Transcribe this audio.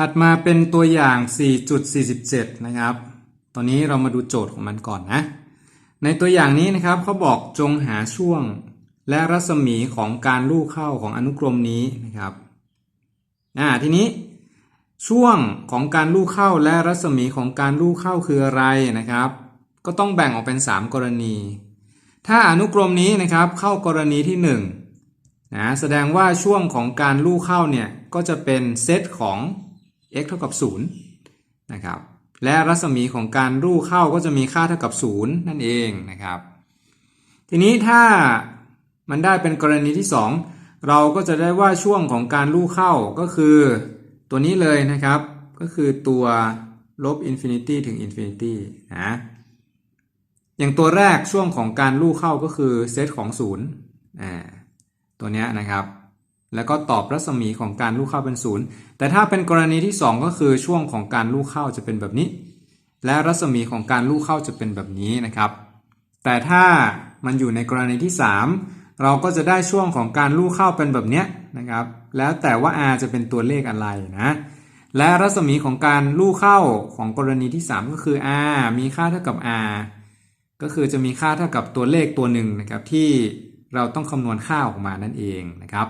ถัดมาเป็นตัวอย่าง 4.47 นะครับ ตอนนี้เรามาดูโจทย์ของมันก่อนนะ ในตัวอย่างนี้นะครับเขาบอกจงหาช่วงและรัศมีของการลู่เข้าของอนุกรมนี้นะครับ อ่า ทีนี้ช่วงของการลู่เข้าและรัศมีของการลู่เข้าคืออะไรนะครับ ก็ต้องแบ่งออกเป็น 3 กรณี ถ้าอนุกรมนี้นะครับเข้ากรณีที่1นะแสดงว่าช่วงของการลู่เข้าเนี่ยก็จะเป็นเซตของ x เท่ากับ0นะครับและรัศมีของการลู่เข้าก็จะมีค่าเท่ากับ 0 นั่นเองนะครับ ทีนี้ถ้ามันได้เป็นกรณีที่ 2 เราก็จะได้ว่าช่วงของการลู่เข้าก็คือ ตัวนี้เลยนะครับ ก็คือตัวลบอินฟินิตี้ถึงอินฟินิตี้นะอย่างตัวแรกช่วงของการลู่เข้าก็คือเซตของ0อ่าตัวเนี้ยนะครับ แล้วก็ตอบรัศมีของการลู่เข้าเป็นศูนย์แต่ถ้าเป็นกรณีที่ 2 ก็คือช่วงของการลู่เข้าจะเป็นแบบนี้ และรัศมีของการลู่เข้าจะเป็นแบบนี้นะครับ แต่ถ้ามันอยู่ในกรณีที่ 3 เราก็จะได้ช่วงของการลู่เข้าเป็นแบบเนี้ยนะครับ แล้วแต่ว่า r จะเป็นตัวเลขอะไรนะ และรัศมีของการลู่เข้าของกรณีที่ 3 ก็คือ r มีค่าเท่ากับ r ก็คือจะมีค่าเท่ากับตัวเลขตัวหนึ่งนะครับที่เราต้องคำนวณค่าออกมานั่นเองนะครับ